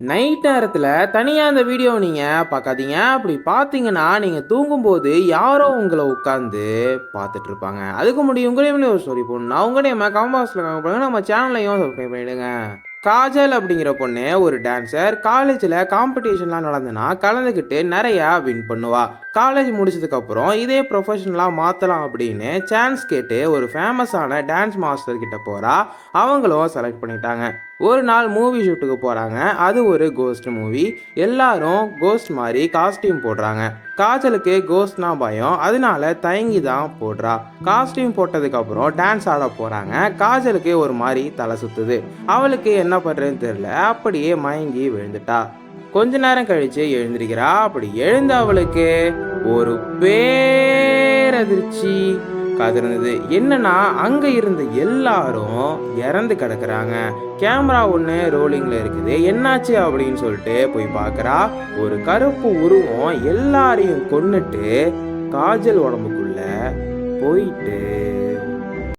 Night நேரத்தில் தனியாக அந்த வீடியோ நீங்கள் பார்க்காதீங்க. அப்படி பார்த்தீங்கன்னா நீங்கள் தூங்கும்போது யாரோ உங்களை உட்காந்து பார்த்துட்டு இருப்பாங்க அதுக்கு முடியும் உங்களையும் ஒரு ஸ்டோரி போடணும். அவங்க நேம் கம்பாக்ஸில் கமெண்ட் பண்ணுங்க நம்ம சேனல்லையும் சப்ஸ்கிரைப் பண்ணிவிடுங்க காஜல் அப்படிங்கிற பொண்ணு ஒரு டான்சர் காலேஜில் காம்படிஷன்லாம் நடந்துன்னா கலந்துக்கிட்டு நிறையா வின் பண்ணுவாள் காலேஜ் முடிச்சதுக்கப்புறம் இதே ப்ரொஃபஷனலாக மாற்றலாம் அப்படின்னு சான்ஸ் கேட்டு ஒரு ஃபேமஸான டான்ஸ் மாஸ்டர் கிட்ட போகிறா அவங்களும் செலக்ட் பண்ணிட்டாங்க. ஒரு நாள் மூவி ஷூட்டுக்கு போகிறாங்க அது ஒரு கோஸ்ட் மூவி எல்லாரும் கோஸ்ட் மாதிரி காஸ்டியூம் போடுறாங்க. காஜலுக்கு கோஸ்ட்னா பயம். அதனால தயங்கி தான் போடுறா. காஸ்டியூம் போட்டதுக்கப்புறம் டான்ஸ் ஆட போகிறாங்க காஜலுக்கு ஒரு மாதிரி தலை சுற்றுது அவளுக்கு என்ன பண்ணுறதுன்னு தெரியல. அப்படியே மயங்கி விழுந்துட்டா. கொஞ்ச நேரம் கழிச்சு எழுந்திருக்கிறா. அப்படி எழுந்த அவளுக்கு ஒரு பேரதிர்ச்சி கதிர்ந்தது. என்னன்னா அங்க இருந்த எல்லாரும் இறந்து கிடக்குறாங்க. கேமரா ஒன்று ரோலிங்கில் இருக்குது. என்னாச்சு அப்படின்னு சொல்லிட்டு போய் பார்க்குறா ஒரு கருப்பு உருவம் எல்லாரையும் கொன்னுட்டு காஜல் உடம்புக்குள்ள போயிட்டு